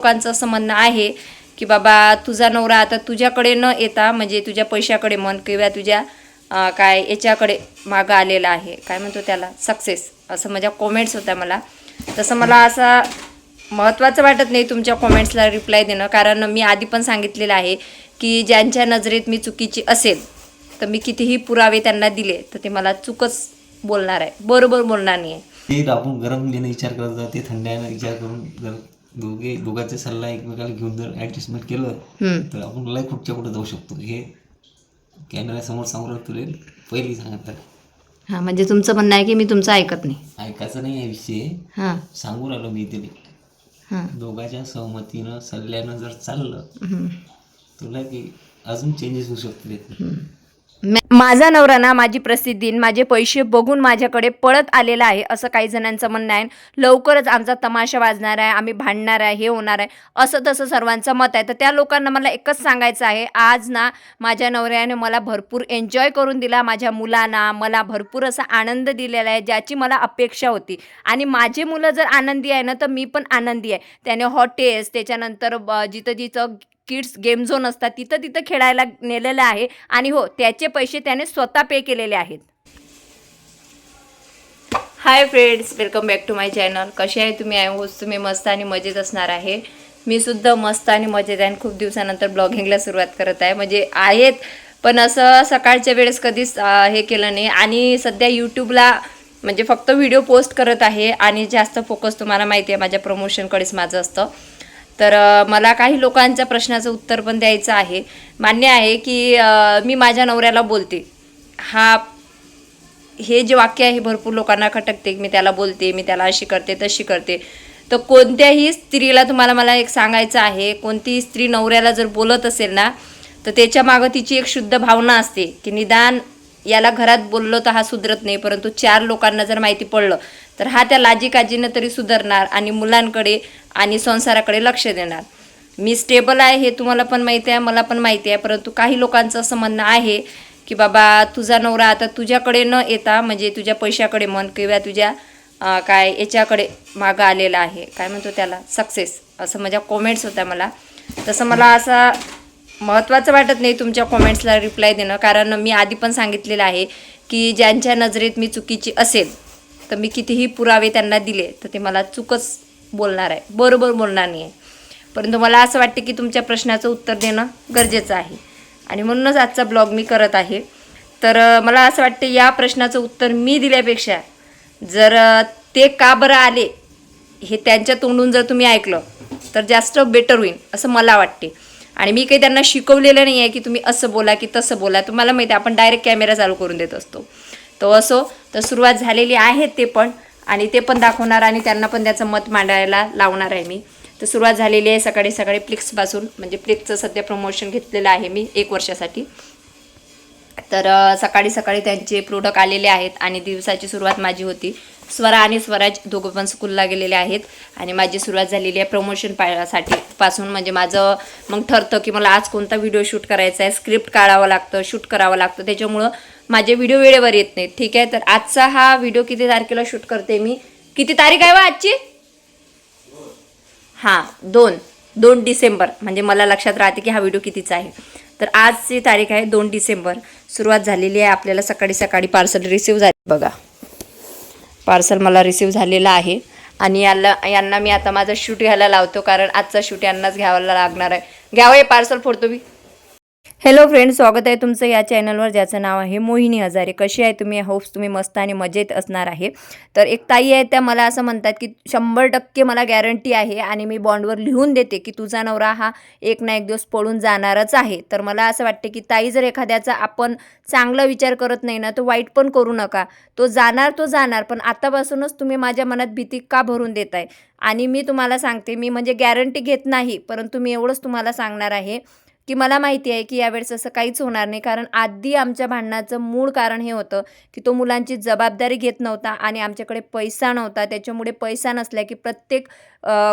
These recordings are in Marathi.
लोकांचं असं म्हणणं आहे की बाबा तुझा नवरा आता तुझ्याकडे न येता म्हणजे तुझ्या पैशाकडे मन किंवा तुझ्या काय याच्याकडे मागं आलेला आहे. काय म्हणतो त्याला? सक्सेस असं माझ्या कॉमेंट्स होत्या मला. तसं मला असा महत्त्वाचं वाटत नाही तुमच्या कॉमेंट्सला रिप्लाय देणं. कारण मी आधी पण सांगितलेलं आहे की ज्यांच्या नजरेत मी चुकीची असेल तर मी कितीही पुरावे त्यांना दिले तर ते मला चुकच बोलणार आहे. बरोबर बोलणार नाही आहे ते आपण गरम घेणं विचार करत ते थंड्यानं विचार करून दोघे दोघांचा सल्ला एकमेकाला घेऊन जर ॲडजस्टमेंट केलं. तर आपण लय कुठच्या कुठं जाऊ शकतो. हे कॅमेऱ्यासमोर सांगू तुला पहिली सांगत हां म्हणजे तुमचं म्हणणं आहे की मी तुमचं ऐकत नाही? ऐकायचं नाही आहे विषय. हां. सांगू राहिलो मी हां. दोघांच्या सहमतीनं सल्ल्यानं जर चाललं. तुला की अजून चेंजेस होऊ. म- माझा नवरा ना माझी प्रसिद्धी माझे पैसे बघून माझ्याकडे पळत आलेला आहे असं काही जणांचं म्हणणं आहे. लवकरच आमचा तमाशा वाजणार आहे आम्ही भांडणार आहे हे होणार आहे असं तसं सर्वांचं मत आहे. तर त्या लोकांना मला एकच सांगायचं आहे आज ना माझ्या नवऱ्याने मला भरपूर एन्जॉय करून दिला माझ्या मुलांना मला भरपूर असा आनंद दिलेला आहे ज्याची मला अपेक्षा होती. आणि माझे मुलं जर आनंदी आहे ना तर मी पण आनंदी आहे. त्याने हॉटेल्स त्याच्यानंतर ब- जिथं जिथं किड्स गेम झोन असतात तिथं तिथं खेळायला नेलेलं आहे आणि हो त्याचे पैसे त्याने स्वतः पे केलेले आहेत. Hi friends welcome back to my channel कसे आहे तुम्ही? आय होस तुम्ही मस्त आणि मजेत असणार आहे. मी सुद्धा मस्त आणि मजेत आहे आणि खूप दिवसानंतर ब्लॉगिंगला सुरुवात करत आहे. म्हणजे आहेत पण असं सकाळच्या वेळेस कधीच हे केलं नाही. आणि सध्या यूट्यूबला म्हणजे फक्त व्हिडिओ पोस्ट करत आहे आणि जास्त फोकस तुम्हाला माहिती आहे माझ्या प्रमोशनकडेच माझं असतं. तर मला काही लोकांच्या प्रश्नाचं उत्तर पण द्यायचं आहे. मान्य आहे की मी माझ्या नवऱ्याला बोलते. हा हे जे वाक्य आहे भरपूर लोकांना खटकते. मी त्याला बोलते मी त्याला अशी करते तशी करते. तर कोणत्याही स्त्रीला तुम्हाला मला एक सांगायचं आहे कोणतीही स्त्री नवऱ्याला जर बोलत असेल ना तर त्याच्या मागं तिची एक शुद्ध भावना असते की निदान याला घरात बोललो तर हा सुधरत नाही परंतु चार लोकांना जर माहिती पडलं तर हा त्या लाजीकाजीनं तरी सुधारणार आणि मुलांकडे आणि संसाराकडे लक्ष देणार. मी स्टेबल आहे हे तुम्हाला पण माहिती आहे मला पण माहिती आहे परंतु काही लोकांचं असं म्हणणं आहे की बाबा तुझा नवरा आता तुझ्याकडे न येता म्हणजे तुझ्या पैशाकडे म्हण किंवा तुझ्या काय याच्याकडे मागं आलेला आहे. काय म्हणतो त्याला? सक्सेस असं माझ्या कॉमेंट्स होत्या मला. तसं मला असं महत्त्वाचं वाटत नाही तुमच्या कॉमेंट्सला रिप्लाय देणं कारण मी आधी पण सांगितलेलं आहे की ज्यांच्या नजरेत मी चुकीची असेल तर मी कितीही पुरावे त्यांना दिले तर ते मला चुकच बोलणार आहे. बरोबर बोलणार नाही आहे परंतु मला असं वाटते की तुमच्या प्रश्नाचं उत्तर देणं गरजेचं आहे. आणि म्हणूनच आजचा ब्लॉग मी करत आहे. तर मला असं वाटतं या प्रश्नाचं उत्तर मी दिल्यापेक्षा जर ते का बरं आले हे त्यांच्या तोंडून जर तुम्ही ऐकलं तर जास्त बेटर होईल असं मला वाटते. आणि मी काही त्यांना शिकवलेलं नाही आहे की तुम्ही असं बोला की तसं बोला. तुम्हाला माहिती आहे आपण डायरेक्ट कॅमेरा चालू करून देत असतो. तो असो तर सुरुवात झालेली आहे ते पण. आणि ते पण दाखवणार आणि त्यांना पण त्याचं मत मांडायला लावणार आहे मी. तर सुरुवात झालेली आहे सकाळी सकाळी प्लिक्सपासून म्हणजे प्लिक्सचं सध्या प्रमोशन घेतलेलं आहे मी एक वर्षासाठी. तर सकाळी सकाळी त्यांचे प्रोडक्ट आलेले आहेत आणि दिवसाची सुरुवात माझी होती. स्वरा आणि स्वराज दोघं पण स्कूलला गेलेले आहेत आणि माझी सुरुवात झालेली आहे प्रमोशन पासाठी पासून म्हणजे माझं मग ठरतं की मला आज कोणता व्हिडिओ शूट करायचा आहे स्क्रिप्ट काढावं लागतं शूट करावं लागतं. त्याच्यामुळं माझे व्हिडिओ वेळेवर येत नाहीत. ठीक आहे? तर आजचा हा व्हिडिओ किती तारखेला शूट करते मी? किती तारीख आहे वा आजची? हां दोन. दोन डिसेंबर म्हणजे मला लक्षात राहते की हा व्हिडिओ कितीचा आहे. तर आजची तारीख आहे दोन डिसेंबर. सुरुवात झालेली आहे आपल्याला सकाळी सकाळी पार्सल रिसीव झाले. बघा. पार्सल मला रिसीव झालेलं आहे. आणि याला यांना मी आता माझं शूट घ्यायला लावतो कारण आजचा शूट यांनाच घ्यावा लागणार आहे. घ्यावं हे पार्सल फोडतो मी. हॅलो फ्रेंड स्वागत आहे तुमचं या चॅनलवर ज्याचं नाव आहे मोहिनी हजारे. कशी आहे तुम्ही? होप्स तुम्ही मस्त आणि मजेत असणार आहे. तर एक ताई आहे त्या मला असं म्हणतात की शंभर टक्के मला गॅरंटी आहे आणि मी बॉन्डवर लिहून देते की तुझा नवरा हा एक ना एक दिवस पळून जाणारच आहे. तर मला असं वाटते की ताई जर एखाद्याचा आपण चांगला विचार करत नाही ना तो वाईट पण करू नका. तो जाणार तो जाणार पण आतापासूनच तुम्ही माझ्या मनात भीती का भरून देताय? आणि मी तुम्हाला सांगते मी म्हणजे गॅरंटी घेत नाही परंतु मी एवढंच तुम्हाला सांगणार आहे. की मला माहिती आहे की यावेळेस असं काहीच होणार नाही. कारण आधी आमच्या भांडणाचं मूळ कारण हे होतं की तो मुलांची जबाबदारी घेत नव्हता आणि आमच्याकडे पैसा नव्हता. त्याच्यामुळे पैसा नसला की प्रत्येक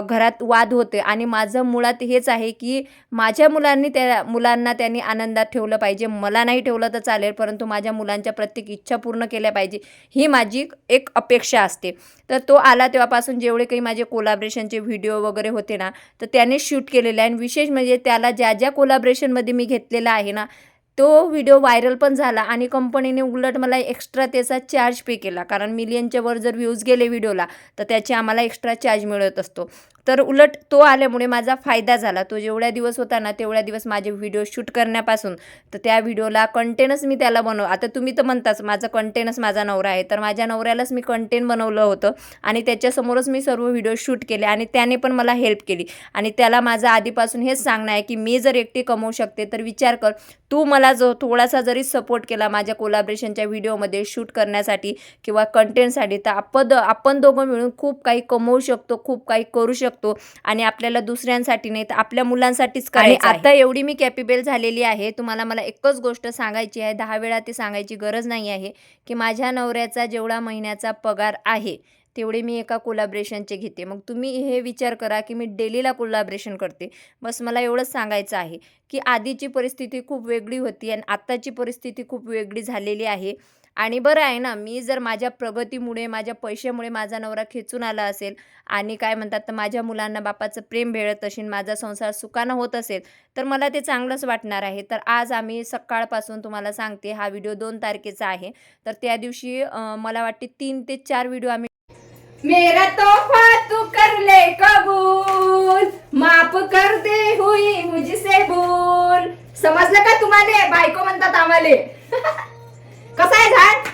घरात वाद होते. आणि माझं मुळात हेच आहे की माझ्या मुलांनी त्या मुलांना त्यांनी आनंदात ठेवलं पाहिजे. मला नाही ठेवलं तर चालेल परंतु माझ्या मुलांच्या प्रत्येक इच्छा पूर्ण केल्या पाहिजे. ही माझी एक अपेक्षा असते. तर तो आला तेव्हापासून जेवढे काही माझे कोलाब्रेशनचे व्हिडिओ वगैरे होते ना तर त्याने शूट केलेले आहे. आणि विशेष म्हणजे त्याला ज्या ज्या कोलाब्रेशनमध्ये मी घेतलेला आहे ना तो व्हिडिओ व्हायरल पण झाला आणि कंपनीने उलट मला एक्स्ट्रा त्याचा चार्ज पे केला. कारण मिलियनच्या वर जर व्ह्यूज गेले व्हिडिओला तर त्याचे आम्हाला एक्स्ट्रा चार्ज मिळत असतो. तर उलट तो आल्यामुळे माझा फायदा झाला. तो जेवढ्या दिवस होता ना तेवढ्या दिवस माझे व्हिडिओ शूट करण्यापासून तर त्या व्हिडिओला कंटेनच मी त्याला बनव आता तुम्ही तर म्हणताच माझं कंटेनच माझा नवरा आहे. तर माझ्या नवऱ्यालाच मी कंटेन बनवलं होतं आणि त्याच्यासमोरच मी सर्व व्हिडिओ शूट केले आणि त्याने पण मला हेल्प केली. आणि त्याला माझं आधीपासून हेच सांगणं आहे की मी जर एकटी कमवू शकते तर विचार कर तू मला जो थोडासा जरी सपोर्ट केला माझ्या कोलाब्रेशनच्या व्हिडिओमध्ये शूट करण्यासाठी किंवा कंटेंटसाठी तर आपण आपण दोघं मिळून खूप काही कमवू शकतो खूप काही करू शकतो. आणि आपल्याला दुसऱ्यांसाठी नाही तर आपल्या मुलांसाठीच करायचं आता एवढी मी कॅपेबल झालेली आहे तुम्हाला मला एकच गोष्ट सांगायची आहे. दहा वेळा ती सांगायची गरज नाही आहे की माझ्या नवऱ्याचा जेवढा महिन्याचा पगार आहे तेवढे मी एका कोलाब्रेशनचे घेते. मग तुम्ही हे विचार करा की मी डेलीला कोलाब्रेशन करते. बस मला एवढंच सांगायचं आहे की आधीची परिस्थिती खूप वेगळी होती आणि आत्ताची परिस्थिती खूप वेगळी झालेली आहे. आणि बरं आहे ना मी जर माझ्या प्रगतीमुळे माझ्या पैशामुळे माझा नवरा खेचून आला असेल आणि काय म्हणतात तर माझ्या मुलांना बापाचं प्रेम भेळत असेल माझा संसार सुखानं होत असेल तर मला ते चांगलंच वाटणार आहे. तर आज आम्ही सकाळपासून तुम्हाला सांगते हा व्हिडिओ दोन तारखेचा आहे. तर त्या दिवशी मला वाटते तीन ते चार व्हिडिओ आम्ही मेरा तोहफा तू कर ले कबूल। माफ कर दे हुई मुझसे भूल। समजलं का तुम्हाला? बायको म्हणतात आम्हाले. कसं आहे झाड?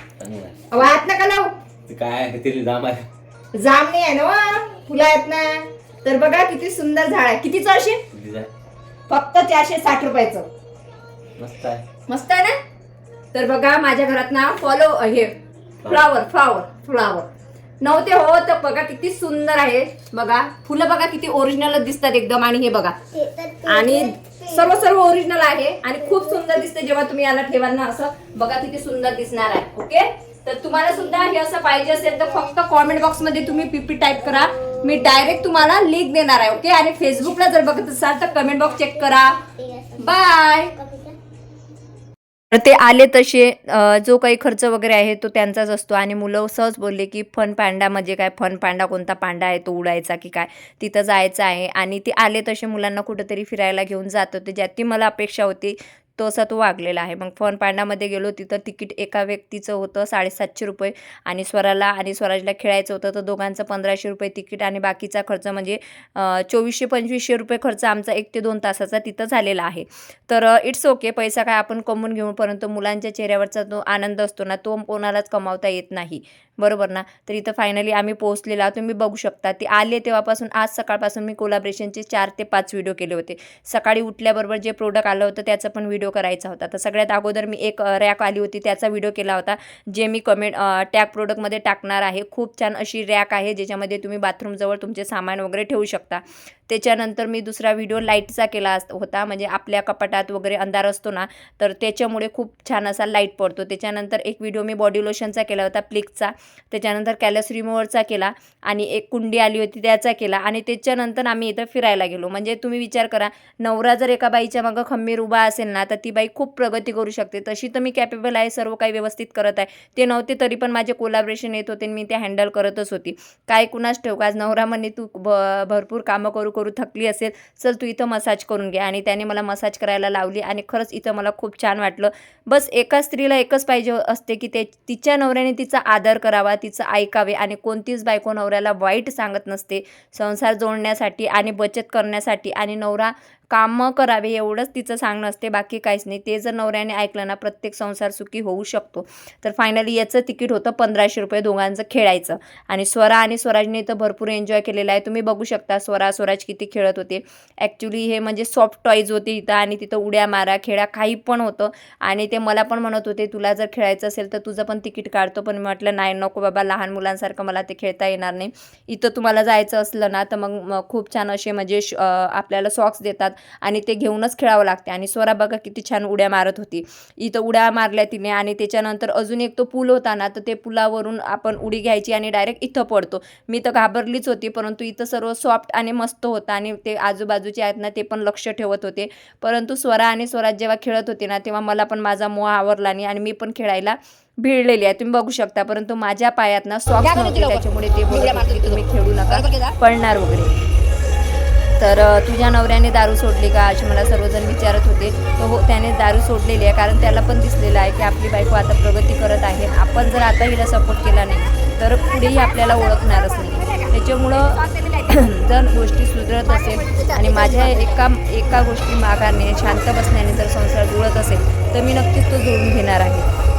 वाहत नका लावू? काय ते जाम आहे. जाम नाही आहे ना वा. फुलं आहेत ना. तर बघा किती सुंदर झाड आहे. कितीच असे? फक्त चारशे साठ रुपयाचं. मस्त आहे. मस्त आहे ना? तर बघा माझ्या घरात ना फॉलो हे फ्लावर फ्लावर फ्लावर नव्हते हो तर बघा किती सुंदर आहे. बघा फुलं बघा किती ओरिजिनल दिसतात एकदम आणि हे बघा. आणि सर्व सर्व ओरिजिनल आहे आणि खूप सुंदर दिसते जेव्हा तुम्ही याला ठेवाल ना असं. बघा किती सुंदर दिसणार आहे ओके? तर तुम्हाला सुद्धा हे असं पाहिजे असेल तर फक्त कॉमेंट बॉक्समध्ये तुम्ही पीपी टाईप करा. मी डायरेक्ट तुम्हाला लिंक देणार आहे ओके? आणि फेसबुकला जर बघत असाल तर कमेंट बॉक्स चेक करा. बाय ते आले तसे जो काही खर्च वगैरे आहे तो त्यांचाच असतो. आणि मुलं सहज बोलले की फन पांडा म्हणजे काय? फन पांडा कोणता पांडा आहे? तो उडायचा की काय? तिथं जायचं आहे. आणि ते आले तसे मुलांना कुठंतरी फिरायला घेऊन जात होते ज्याची मला अपेक्षा होती तसा तो वागलेला आहे. मग फन पांडामध्ये गेलो तिथं तिकीट एका व्यक्तीचं होतं साडेसातशे रुपये आणि स्वराला आणि स्वराजला खेळायचं होतं. तर दोघांचं पंधराशे रुपये तिकीट आणि बाकीचा खर्च म्हणजे चोवीसशे पंचवीसशे रुपये खर्च आमचा एक ते दोन तासाचा तिथं झालेला आहे. तर इट्स ओके. पैसा काय आपण कमवून घेऊ परंतु मुलांच्या चेहऱ्यावरचा जो आनंद असतो ना तो कोणालाच कमावता येत नाही. बरोबर ना? तर इथं फायनली आम्ही पोहोचलेला तुम्ही बघू शकता ते आले तेव्हापासून आज सकाळपासून मी कोलाब्रेशनचे चार ते पाच व्हिडिओ केले होते. सकाळी उठल्याबरोबर जे प्रोडक्ट आलं होतं त्याचा पण व्हिडिओ करायचा होता. तर सगळ्यात अगोदर मी एक रॅक आली होती त्याचा व्हिडिओ केला होता जे मी कमेंट टॅग प्रोडक्टमध्ये टाकणार आहे. खूप छान अशी रॅक आहे ज्याच्यामध्ये तुम्ही बाथरूमजवळ तुमचे सामान वगैरे ठेवू शकता. त्याच्यानंतर मी दुसरा व्हिडिओ लाईटचा केला अस- होता. म्हणजे आपल्या कपाटात वगैरे अंधार असतो ना तर त्याच्यामुळे खूप छान असा लाइट पडतो. त्याच्यानंतर एक व्हिडिओ मी बॉडी लोशनचा केला होता प्लिकचा त्याच्यानंतर कॅलस रिमूव्हरचा केला आणि एक कुंडी आली होती त्याचा केला. आणि त्याच्यानंतर आम्ही इथं फिरायला गेलो. म्हणजे तुम्ही विचार करा नवरा जर एका बाईच्या मागं खंबीर उभा असेल ना तर ती बाई खूप प्रगती करू शकते. तशी तर मी कॅपेबल आहे सर्व काही व्यवस्थित करत आहे. ते नव्हते तरी पण माझे कोलाब्रेशन येत होते आणि मी ते हँडल करतच होती. काय कुणाच ठेव आज नवरा म्हणे तू भ भरपूर कामं करू करू थकली असेल चल तू इथं मसाज करून घे. आणि त्याने मला मसाज करायला लावली आणि खरंच इथं मला खूप छान वाटलं. बस एका स्त्रीला एकच पाहिजे असते की ते तिच्या नवऱ्याने तिचा आदर करावा तिचं ऐकावे आणि कोणतीच बायको नवऱ्याला वाईट सांगत नसते. संसार जोडण्यासाठी आणि बचत करण्यासाठी आणि नवरा कामं करावे एवढंच तिचं सांगणं असते बाकी काहीच नाही. ते जर नवऱ्याने ऐकलं ना प्रत्येक संसार सुखी होऊ शकतो. तर फायनली याचं तिकीट होतं पंधराशे रुपये दोघांचं खेळायचं. आणि स्वरा आणि स्वराजने तर भरपूर एन्जॉय केलेला आहे. तुम्ही बघू शकता स्वरा स्वराज किती खेळत होते. ॲक्च्युली हे म्हणजे सॉफ्ट टॉईज होते इथं आणि तिथं उड्या मारा खेळा काही पण होतं. आणि ते मला पण म्हणत होते तुला जर खेळायचं असेल तर तुझं पण तिकीट काढतो. पण मी म्हटलं नाही नको बाबा लहान मुलांसारखं मला ते खेळता येणार नाही. इथं तुम्हाला जायचं असलं ना तर मग खूप छान असे म्हणजे श- आपल्याला सॉक्स देतात. आणि ते घेऊनच खेळावं लागते. आणि स्वरा बघा किती छान उड्या मारत होती. इथं उड्या मारल्या तिने आणि त्याच्यानंतर अजून एक तो पूल होता ना तर ते पुलावरून आपण उडी घ्यायची आणि डायरेक्ट इथं पडतो. मी तर घाबरलीच होती परंतु इथं सर्व सॉफ्ट आणि मस्त होतं आणि ते आजूबाजूचे आहेत ना ते पण लक्ष ठेवत होते. परंतु स्वरा आणि स्वराज जेव्हा खेळत होते ना तेव्हा मला पण माझा मोह आवरला नाही आणि मी पण खेळायला भिडलेली आहे. तुम्ही बघू शकता परंतु माझ्या पायात ना सॉक्स नव्हते त्याच्यामुळे ते तुम्ही खेळू नका. पडणार वगैरे. तर तुझ्या नवऱ्याने दारू सोडली का? असे मला सर्वजण विचारत होते. तर हो त्याने दारू सोडलेली आहे. कारण त्याला पण दिसलेलं आहे की आपली बायको आता प्रगती करत आहे. आपण जर आता हिला सपोर्ट केला नाही तर पुढेही आपल्याला ओळखणारच नाही. त्याच्यामुळं जर गोष्टी सुधरत असेल आणि माझ्या एका एका गोष्टी मागाने शांत बसण्याने जर संसार जुळत असेल तर मी नक्कीच तो जुळून घेणार आहे.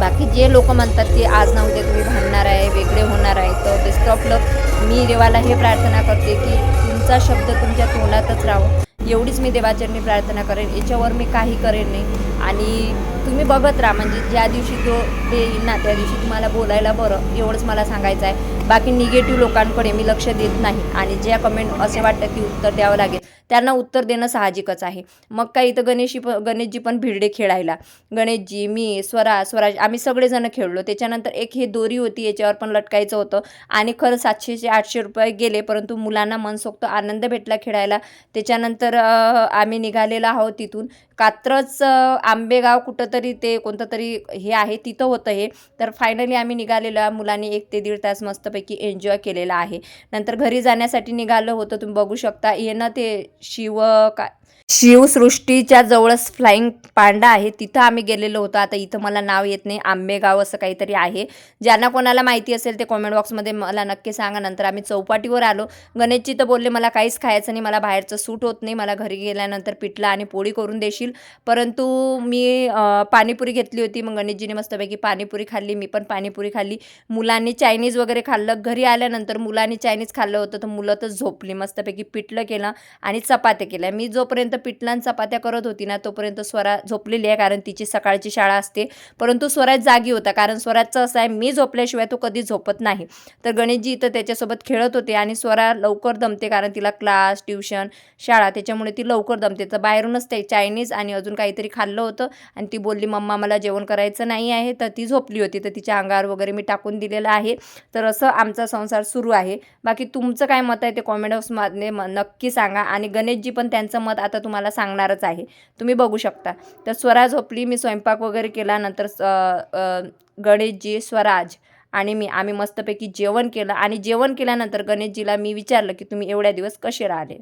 बाकी जे लोक म्हणतात की आज ना उद्या तुम्ही भांडणार आहे वेगळे होणार आहे तर बेस्ट ऑफ लक मी देवाला हे प्रार्थना करते की तुमचा शब्द तुमच्या तोंडातच राहो. एवढीच मी देवाचरणी प्रार्थना करेन. याच्यावर मी काही करेन नाही. आणि तुम्ही बघत राहा म्हणजे ज्या दिवशी तो डे येईल ना त्या दिवशी तुम्हाला बोलायला बरं. एवढंच मला सांगायचं आहे. बाकी निगेटिव्ह लोकांकडे मी लक्ष देत नाही. आणि ज्या कमेंट असे वाटतं की उत्तर द्यावं लागेल त्यांना उत्तर देणं साहजिकच आहे. मग काय इथं गणेशी प गणेशजी पण भिडले खेळायला. गणेशजी मी स्वरा स्वराज आम्ही सगळेजण खेळलो. त्याच्यानंतर एक हे दोरी होती याच्यावर पण लटकायचं होतं. आणि खरं सातशेचे आठशे रुपये गेले परंतु मुलांना मनसोक्त आनंद भेटला खेळायला. त्याच्यानंतर आम्ही निघालेलो आहोत तिथून. कात्रच आंबेगाव कुठंतरी ते कोणतं तरी हे आहे तिथं होतं हे. तर फायनली आम्ही निघालेलो. मुलांनी एक ते दीड तास मस्तपैकी एन्जॉय केलेला आहे. नंतर घरी जाण्यासाठी निघालं होतं तुम्ही बघू शकता. येणं ते शिव काय शिवसृष्टीच्या जवळच फ्लाइंग पांडा आहे. तिथं आम्ही गेलेलो होतो. आता इथं मला नाव येत नाही. आंबेगाव असं काहीतरी आहे. ज्यांना कोणाला माहिती असेल ते कॉमेंट बॉक्समध्ये मला नक्की सांगा. नंतर आम्ही चौपाटीवर आलो. गणेशजी तर बोलले मला काहीच खायचं नाही. मला बाहेरचं सूट होत नाही. मला घरी गेल्यानंतर पिठलं आणि पोळी करून देशील. परंतु मी पाणीपुरी घेतली होती. मग गणेशजीने मस्तपैकी पाणीपुरी खाल्ली. मी पण पाणीपुरी खाल्ली. मुलांनी चायनीज वगैरे खाल्लं. घरी आल्यानंतर मुलांनी चायनीज खाल्लं होतं. तर मुलं तर झोपली. मस्तपैकी पिठलं केलं आणि चपात्या केल्या. मी जोपर्यंत पिटलान चपात्या करत होती ना तोपर्यंत स्वरा झोपलेली आहे कारण तिची सकाळची शाळा असते. परंतु स्वराज जागी होता कारण स्वराजचं असं आहे मी झोपल्याशिवाय तो कधी झोपत नाही. तर गणेशजी इथं त्याच्यासोबत खेळत होते आणि स्वरा लवकर दमते कारण तिला क्लास ट्युशन शाळा त्याच्यामुळे ती लवकर दमते. तर बाहेरूनच ते चायनीज आणि अजून काहीतरी खाल्लं होतं आणि ती बोलली मम्मा मला जेवण करायचं नाही आहे. तर ती झोपली होती. तर तिच्या अंगावर वगैरे मी टाकून दिलेलं आहे. तर असं आमचा संसार सुरू आहे. बाकी तुमचं काय मत आहे ते कॉमेंट बॉक्समध्ये नक्की सांगा. आणि गणेशजी पण त्यांचं मत आता तुम्हाला सांगणारच आहे. तुम्ही बघू शकता. तर स्वरा झोपली मी स्वयंपाक वगैरे केला नंतर स- अ, अ, गणेशजी स्वराज आणि मी आम्ही मस्तपैकी जेवण केलं आणि जेवण केल्यानंतर गणेशजीला मी विचारलं की तुम्ही एवढ्या दिवस कसे राहिले?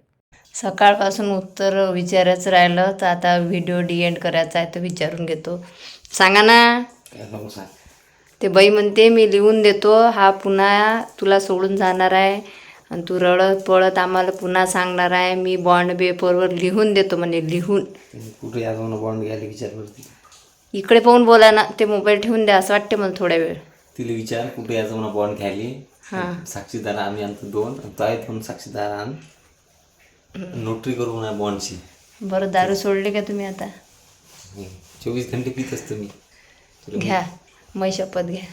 सकाळपासून उत्तर विचारायचं राहिलं तर आता व्हिडिओ डी एंड करायचा आहे तर विचारून घेतो. सांगा ना. ते बाई म्हणते मी लिहून देतो हा पुन्हा तुला सोडून जाणार आहे. आणि तू रडत पळत आम्हाला पुन्हा सांगणार आहे मी बॉन्ड पेपरवर लिहून देतो म्हणजे लिहून. कुठे बॉन्ड घ्यायला विचार करते इकडे पाहून बोला ना ते मोबाईल ठेवून द्या असं वाटते मला थोड्या वेळ. तिला विचार कुठे यायचं म्हणा बॉन्ड घ्यायला? हां. साक्षीदार आम्ही आणतो दोन तो आहे दोन साक्षीदार आण. नोटरी करू म्हणा बॉन्डची बरं दारू सोडली का तुम्ही आता? चोवीस घंटे पित असतो मी. घ्या मै शपथ घ्या.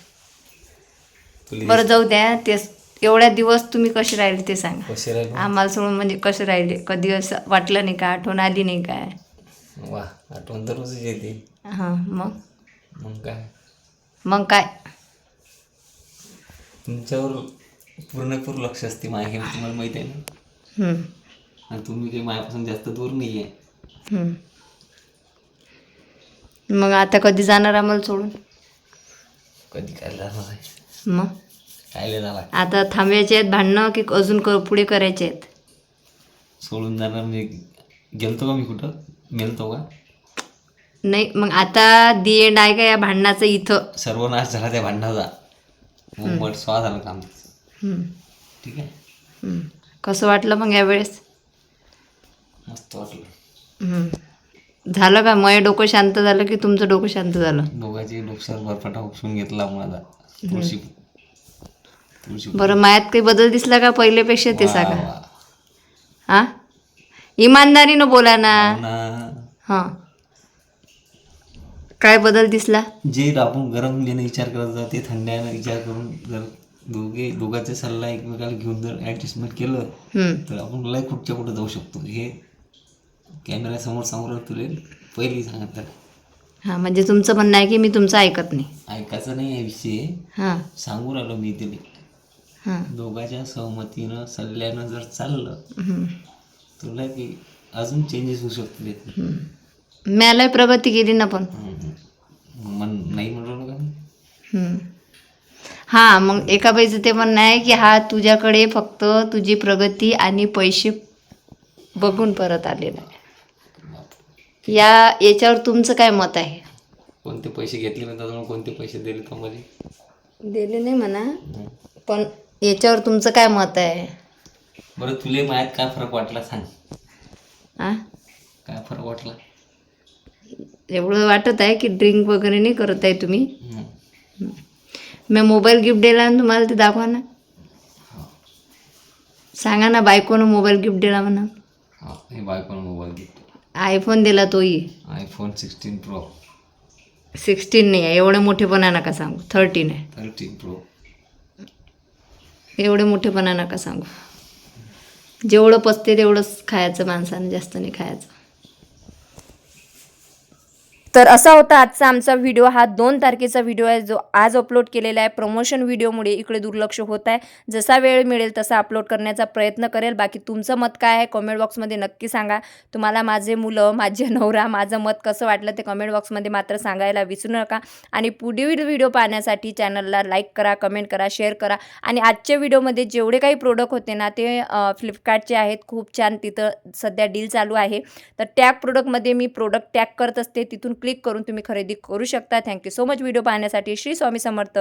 बरं जाऊ द्या ते एवढ्या दिवस तुम्ही कसे राहिले ते सांगा. कसे राहिलो? आम्हाला सोडून म्हणजे कसे राहिले? कधी असं वाटलं नाही का? आठवण आली नाही काय वा आठवण दररोजच येते. हां मग? मग काय? मग काय? तुमच्यावर पूर्णपूर लक्ष असते माझ्या हे तुम्हाला माहिती आहे ना? हम्म, आणि तुम्ही काही माझ्यापासून जास्त दूर नाही आहे हम्म. मग आता कधी जाणार आम्हाला सोडून? कधी काय जाणार आहे? मग? आता थांबायचे आहेत भांडणं की अजून पुढे करायचे आहेत? सोडून जाणार म्हणजे गेलतो का मी कुठं? मेलतो का? नाही मग आता दी एंड आहे का या भांडणाचं इथं? सर्वनाश झाला त्या भांडणाचा. मुंबट स्वा झालं काम. ठीक आहे. कसं वाटलं मग यावेळेस? मस्त वाटलं. झालं का? मय डोकं शांत झालं की तुमचं डोकं शांत झालं? दोघांची डोक्यावर बरफाटा उपसून घेतला माझा बरं मायात काही बदल दिसला का पहिल्यापेक्षा ते सांगा. हा? इमानदारीनं बोला ना. ना. हां. काय बदल दिसला? जे आपण गरम लेणं विचार करत होता ते थंड्यानं विचार करून जर दोघे दोघांचा सल्ला एकमेकाला घेऊन जर ॲडजस्टमेंट केलं. तर आपण लय कुठच्या कुठं जाऊ शकतो. हे कॅमेऱ्यासमोर समोर तुले पहिली सांगितलं हां म्हणजे तुमचं म्हणणं आहे की मी तुमचं ऐकत नाही. ऐकायचं नाही विषय. हां. सांगू राहिलो मी तिने हां दोघांच्या सहमतीनं सल्ल्यानं जर चाललं हम्म. तुला की अजून चेंजेस होऊ शकतील. म्याला प्रगती केली ना पण नाही म्हणलो का. हां मग एका बाईचं ते म्हणणं आहे की हा तुझ्याकडे फक्त तुझी प्रगती आणि पैसे बघून परत आलेला आहे. या याच्यावर तुमचं काय मत आहे? कोणते पैसे घेतले नाही तर कोणते पैसे दिले मला दिले नाही म्हणा. पण याच्यावर तुमचं काय मत आहे? बरं तुले मायात काय फरक वाटला सांग. आ? काय फरक वाटला? एवढं वाटत आहे की ड्रिंक वगैरे नाही करत आहे तुम्ही? हम्म. मी मोबाईल गिफ्ट दिला ना तुम्हाला ते दाखवा ना. सांगा ना बायकोनं मोबाईल गिफ्ट दिला म्हणा. हा हे बायकोनं मोबाईल आयफोन दिला. तोही. आयफोन सिक्स्टीन प्रो सिक्स्टीन नाही आहे एवढे मोठेपणा नका सांगू थर्टीन आहे. थर्टीन प्रो एवढे मोठेपणा नका सांगू. जेवढं पचते तेवढंच खायचं माणसानं जास्त नाही खायचं. तर असा होता आजचा आमचा व्हिडिओ हा दोन तारखेचा व्हिडिओ आहे जो आज अपलोड केलेला आहे. प्रमोशन व्हिडिओमुळे इकडे दुर्लक्ष होत आहे. जसा वेळ मिळेल तसा अपलोड करण्याचा प्रयत्न करेल. बाकी तुमचं मत काय आहे कमेंट बॉक्समध्ये नक्की सांगा. तुम्हाला माझे मुलं माझे नवरा माझं मत कसं वाटलं ते कमेंट बॉक्समध्ये मात्र सांगायला विसरू नका. आणि पुढील व्हिडिओ पाहण्यासाठी चॅनलला लाईक करा कमेंट करा शेअर करा. आणि आजच्या व्हिडिओमध्ये जेवढे काही प्रोडक्ट होते ना ते फ्लिपकार्टचे आहेत. खूप छान तिथं सध्या डील चालू आहे. तर टॅग प्रोडक्टमध्ये मी प्रोडक्ट टॅग करत असते. तिथून क्लिक करून तुम्ही खरेदी करू शकता. थँक्यू सो मच व्हिडिओ पाहण्यासाठी श्री स्वामी समर्थ.